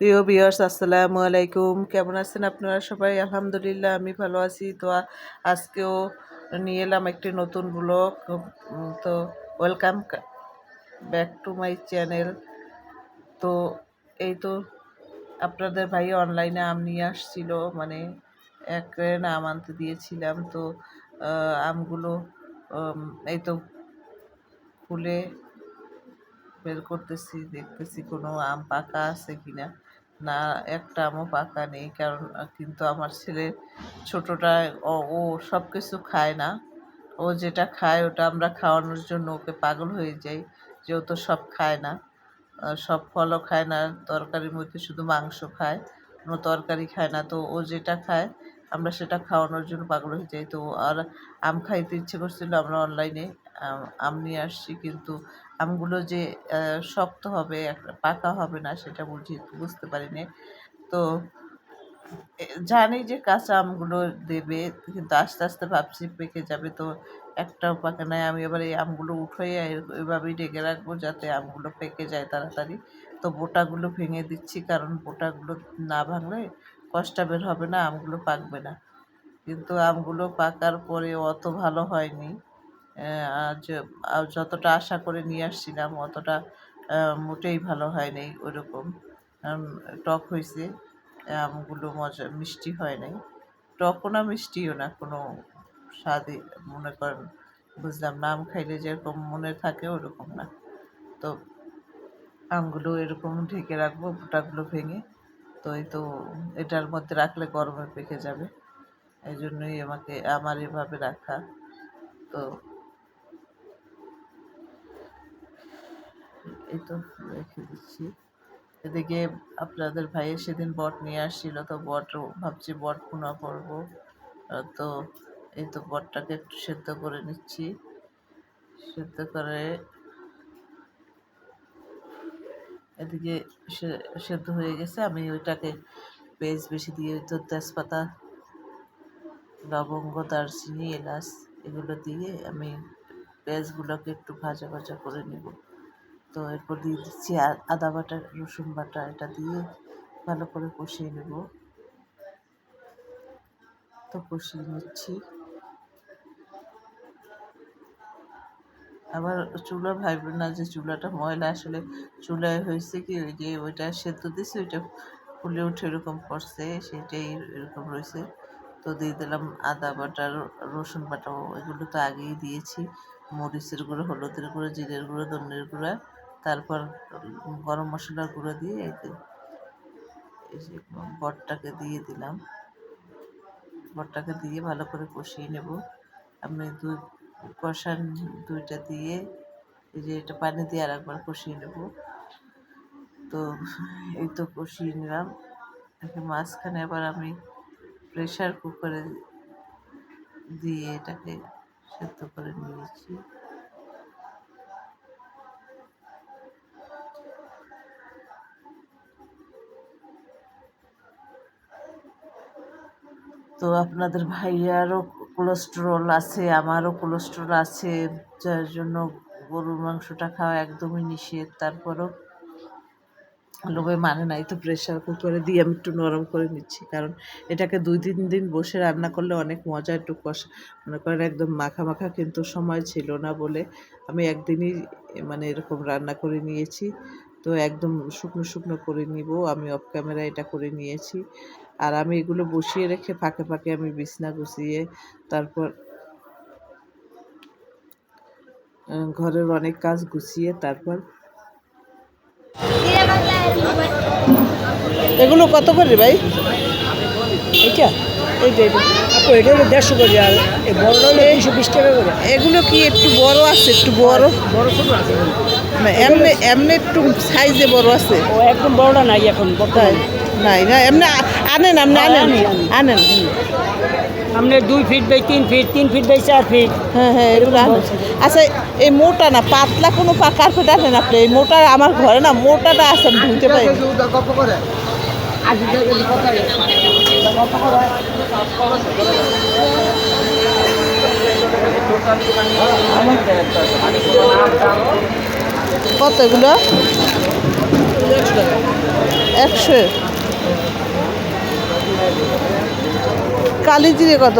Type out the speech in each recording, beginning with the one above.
প্রিয় বিয়ার্স আসসালামু আলাইকুম। কেমন আছেন আপনারা সবাই? আলহামদুলিল্লাহ, আমি ভালো আছি। তো আজকেও নিয়ে এলাম একটি নতুন ব্লগ তো welcome back to my channel তো এই তো আপনাদের ভাই অনলাইনে আম নিয়ে আসছিল মানে এক ক্রেন আম আনতে দিয়েছিলাম। তো আমগুলো এই তো খুলে বের করতেছি, দেখতেছি কোনো আম পাকা আছে কিনা। না, একটা আমও পাকা নেই, কারণ কিন্তু আমার ছেলে ছোটটা, ও সব কিছু খায় না। ও যেটা খায় ওটা আমরা খাওয়ানোর জন্য ওকে পাগল হয়ে যাই, যে ও তো সব খায় না। সব ফলও খায় না, তরকারির মধ্যে শুধু মাংস খায়, কোনো তরকারি খায় না। তো ও যেটা খায়, আমরা সেটা খাওয়ানোর জন্য পাগল হয়ে যাই। তো আর আম খাইতে ইচ্ছে করছিল আমরা অনলাইনে আম আসছি কিন্তু আমগুলো যে শক্ত হবে পাকা হবে না সেটা বুঝি, বুঝতে পারিনি। তো জানি যে কাঁচা আমগুলো দেবে, কিন্তু আস্তে আস্তে ভাবছি পেকে যাবে, তো একটাও পাকে নাই আমি এবার এই আমগুলো উঠে এভাবেই ঢেকে রাখব যাতে আমগুলো পেকে যায় তাড়াতাড়ি। তো বোটাগুলো ভেঙে দিচ্ছি, কারণ বোটাগুলো না ভাঙলে কষ্টা বের হবে না, আমগুলো পাকবে না। কিন্তু আমগুলো পাকার পরে অত ভালো হয়নি। যতটা আশা করে নিয়ে আসছিলাম, অতটা মোটেই ভালো হয়নি ওরকম। টক হয়েছে আমগুলো মজা, মিষ্টি হয় নাই। টকও না, মিষ্টিও না, কোনো স্বাদই মনে করেন, বুঝলাম না, আম খাইলে যেরকম মনে থাকে ওরকম না। তো আমগুলো এরকম ঢেকে রাখব ভুটাগুলো ভেঙে, তো এই তো এটার মধ্যে রাখলে গরমে পেকে যাবে। এই জন্যই আমাকে, আমার এভাবে রাখা। তো এই তো রেখে দিচ্ছি। এদিকে আপনাদের ভাইয়ের সেদিন বট নিয়ে আসছিল, তো বট ভাবছি বট পুনা করব। তো এই তো বটটাকে একটু সেদ্ধ করে নিচ্ছি। সেদ্ধ করে এদিকে সেদ্ধ হয়ে গেছে। আমি ওইটাকে পেঁয়াজ বেশি দিয়ে তো তেজপাতা, লবঙ্গ, দারচিনি, এলাচ, এগুলো দিয়ে আমি পেঁয়াজগুলোকে একটু ভাজা ভাজা করে নেব। তো এরপর দিয়ে দিচ্ছি আদা বাটা, রসুন বাটা, এটা দিয়ে ভালো করে কষিয়ে নেব। তো কষিয়ে নিচ্ছি। আবার চুলা ভাববেন না যে চুলাটা ময়লা, আসলে চুলায় হয়েছে কি ওই যে ওইটা সেদ্ধ দিছে, ওইটা ফুলে উঠে এরকম পড়ছে, সেটাই এরকম রয়েছে। তো দিয়ে দিলাম আদা বাটা রসুন বাটা এগুলো তো আগেই দিয়েছি। মরিচের গুঁড়ো, হলুদের গুঁড়ো, জিরের গুঁড়ো, ধনের গুঁড়া। তারপর গরম মশলার গুঁড়ো দিয়ে বটটাকে দিয়ে দিলাম। বটটাকে দিয়ে ভালো করে কষিয়ে নেব। আমি দুই, কষান দুইটা দিয়ে এই যে এটা পানি দিয়ে আর একবার কষিয়ে নেব। তো এই তো কষিয়ে নিলাম। মাঝখানে আবার আমি প্রেশার কুকারে দিয়ে এটাকে সেদ্ধ করে নিয়েছি। তো আপনাদের ভাইয়ারও কোলেস্টেরল আছে, আমারও কোলেস্টেরল আছে, যার জন্য গরুর মাংসটা খাওয়া একদমই নিষেধ। তারপরও লোভে মানে নাই, তো প্রেশার কুকারে দিয়ে আমি একটু নরম করে নিচ্ছি। কারণ এটাকে দুই তিন দিন বসে রান্না করলে অনেক মজা, একটু কষা, মনে করেন একদম মাখা মাখা কিন্তু সময় ছিল না বলে আমি একদিনই মানে এরকম রান্না করে নিয়েছি। তো একদম শুকনো শুকনো করে নিব, আমি অফ ক্যামেরা এটা করে নিয়েছি। আর আমি এগুলো বসিয়ে রেখে ফাঁকে ফাঁকে আমি বিছনা গুছিয়ে তারপর ঘরের অনেক কাজ গুছিয়ে তারপর এগুলো কত করে ভাই? এই যে। আপু এটা হলো দেড়শো করে আর এই বড়টা হলো দুশো বিশ টাকা করে। এগুলো কি একটু বড় আছে একটু বড়? বড় ছোট আছে। না এমনি এমনি একটু সাইজে বড় আছে। ও একদম বড়টা নাই এখন বর্তমানে। নাই না এমনি আনেন আপনি আনেন। আনি, আনি। আনেন। আপনি দুই ফিট বাই তিন ফিট তিন ফিট বাই চার ফিট হ্যাঁ হ্যাঁ এগুলো আনেন। আচ্ছা এই মোটা না পাতলা কোনো পা কার্পেট আনেন আপনি? এই মোটা আমার ঘরে না মোটাটা আছে আমি ধুইতে পারি। কত এগুলো? একশো। কালি জিরে কত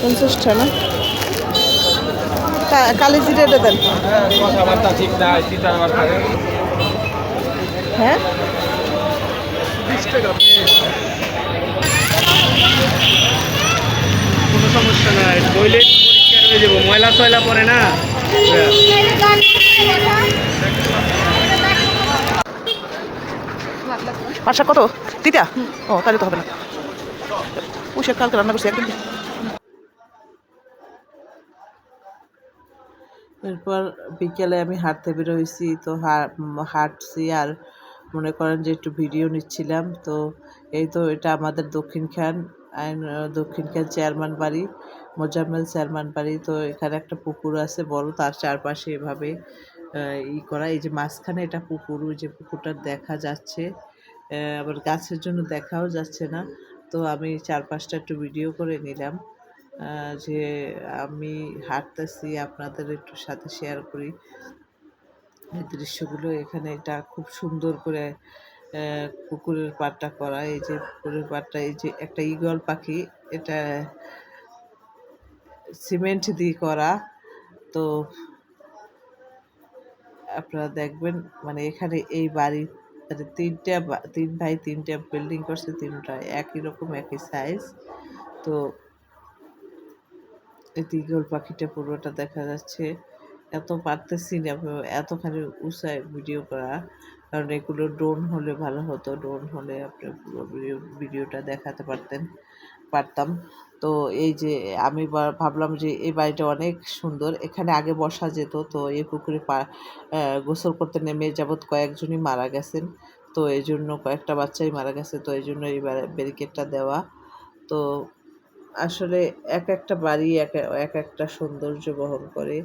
পঞ্চাশটা না কালি জিরেটা দেন। হ্যাঁ? কোনো সমস্যা নাই। টয়লেট পরিষ্কার হয়ে যাব। ময়লা টয়লা পরে না। পাঁচশো কত তিতা? ও, তাহলে তো হবে না। পুষে কালকে রান্না করছি একদিন এরপর বিকেলে আমি হাঁটতে বেরোইছি তো হাঁটছি আর মনে করেন যে একটু ভিডিও নিচ্ছিলাম, তো এই তো এটা আমাদের দক্ষিণখান আইন দক্ষিণখান চেয়ারম্যান বাড়ি, মোজাম্মেল চেয়ারম্যান বাড়ি, তো এখানে একটা পুকুর আছে বড়, তার চারপাশে এভাবে ই করা, এই যে মাঝখানে এটা পুকুর, ওই যে পুকুরটা দেখা যাচ্ছে। আবার গাছের জন্য দেখাও যাচ্ছে না। তো আমি চারপাশটা একটু ভিডিও করে নিলাম। যে আমি হাঁটতেছি আপনাদের একটু সাথে শেয়ার করি। এই দৃশ্যগুলো এখানে এটা খুব সুন্দর করে আহ, পুকুরের পাড়টা করা। এই যে পুকুরের পাড়টা এই যে একটা ঈগল পাখি এটা সিমেন্ট দিয়ে করা। তো আপনারা দেখবেন মানে এখানে এই বাড়ি মানে তিনটা বা- তিন ভাই তিনটা বিল্ডিং করছে, তিনটা একই রকম, একই সাইজ তো এই দিগল পাখিটা পুরোটা দেখা যাচ্ছে। এত পারতেছি না, এতখানি উঁচায় ভিডিও করা। কারণ এগুলো ড্রোন হলে ভালো হতো। ড্রোন হলে আপনি পুরো ভিডিও ভিডিওটা দেখাতে পারতেন। পারতাম। তো এই যে আমি ভাবলাম যে এই বাড়িটা অনেক সুন্দর। এখানে আগে বসা যেত, তো এই পুকুরে পা গোসল করতে নেমে যাবৎ কয়েকজনই মারা গেছেন। তো এই জন্য কয়েকটা বাচ্চাই মারা গেছে, তো এই জন্য এই ব্যারিকেডটা দেওয়া। তো আসলে এক একটা বাড়ি এক এক একটা সৌন্দর্য বহন করে।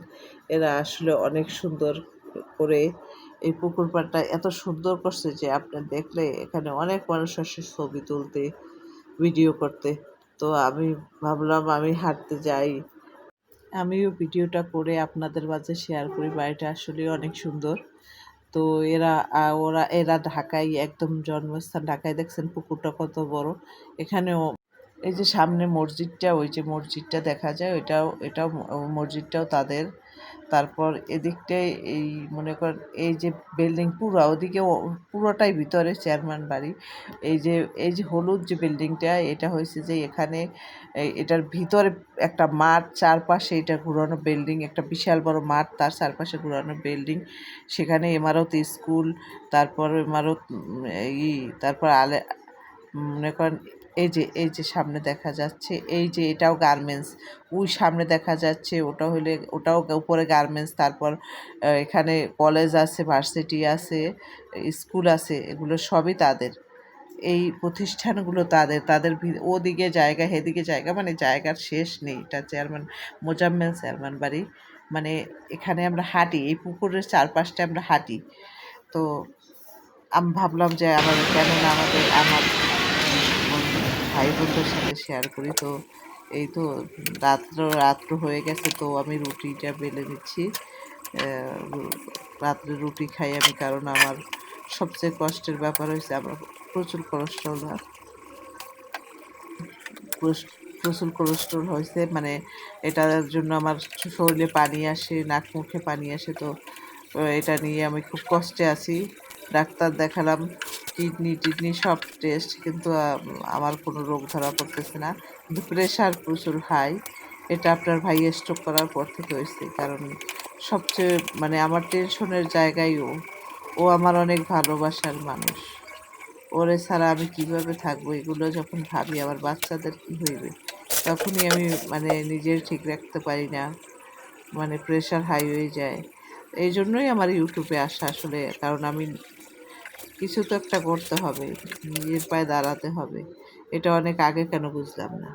এরা আসলে অনেক সুন্দর করে এই পুকুর পাড়টা এত সুন্দর করছে যে আপনি দেখলে এখানে অনেক মানুষ আসে ছবি তুলতে ভিডিও করতে। তো আমি ভাবলাম আমি হাঁটতে যাই। আমিও ভিডিওটা করে আপনাদের মাঝে শেয়ার করি, বাড়িটা আসলে অনেক সুন্দর। তো এরা ওরা, এরা ঢাকায় একদম জন্মস্থান। ঢাকায় দেখছেন পুকুরটা কত বড়। এখানেও এই যে সামনে মসজিদটা, ওই যে মসজিদটা দেখা যায়, ওইটাও, এটাও মসজিদটাও তাদের। তারপর এদিকটায় এই মনে করেন এই যে বিল্ডিং পুরো ওদিকে পুরোটাই ভিতরে চেয়ারম্যান বাড়ি। এই যে এই যে হলুদ যে বিল্ডিংটা এটা হয়েছে যে এখানে এটার ভিতরে একটা মাঠ চারপাশে এটা ঘুরানো বিল্ডিং একটা বিশাল বড় মাঠ তার চারপাশে ঘুরানো বিল্ডিং সেখানে ইমারত স্কুল তারপর এমারত উম, ই তারপর আলে মনে করেন এই যে এই যে সামনে দেখা যাচ্ছে, এই যে এটাও গার্মেন্টস। ওই সামনে দেখা যাচ্ছে, ওটা হলে, ওটাও উপরে গার্মেন্টস, তারপর এখানে কলেজ আছে, ভার্সিটি আছে, স্কুল আছে, এগুলো সবই তাদের। এই প্রতিষ্ঠানগুলো তাদের তাদের ওদিকে জায়গা, হেদিকে জায়গা মানে জায়গার শেষ নেই। এটা চেয়ারম্যান, মোজাম্মেল চেয়ারম্যান বাড়ি। মানে এখানে আমরা হাঁটি, এই পুকুরের চারপাশটা আমরা হাঁটি। তো, আমি ভাবলাম যে আমার কেননা আমাদের, আমার ভাই বোনদের সাথে শেয়ার করি। তো এই তো রাত্র রাত্র হয়ে গেছে, তো আমি রুটিটা বেলে নিচ্ছি। রাত্রে রুটি খাই আমি, কারণ আমার সবচেয়ে কষ্টের ব্যাপার হয়েছে আমার প্রচুর কোলেস্ট্রল প্রচুর কোলেস্ট্রল হয়েছে মানে এটার জন্য আমার শরীরে পানি আসে, নাক মুখে পানি আসে, তো এটা নিয়ে আমি খুব কষ্টে আছি। ডাক্তার দেখালাম কিডনি টিডনি সব টেস্ট কিন্তু আমার কোনো রোগ ধরা পড়তেছে না। কিন্তু প্রেশার প্রচুর হাই এটা আপনার ভাই স্ট্রোক করার পর থেকে হয়েছে। কারণ সবচেয়ে মানে আমার টেনশনের জায়গায় ও ও আমার অনেক ভালোবাসার মানুষ। ওরে ছাড়া আমি কীভাবে থাকব? এগুলো যখন ভাবি আমার বাচ্চাদের কী হইবে? তখনই আমি মানে নিজের ঠিক রাখতে পারি না। মানে প্রেশার হাই হয়ে যায়। এই জন্যই আমার ইউটিউবে আসা আসলে, কারণ আমি কিছু তো একটা করতে হবে, নিজের পায়ে দাঁড়াতে হবে। এটা অনেক আগে কেন বুঝলাম না।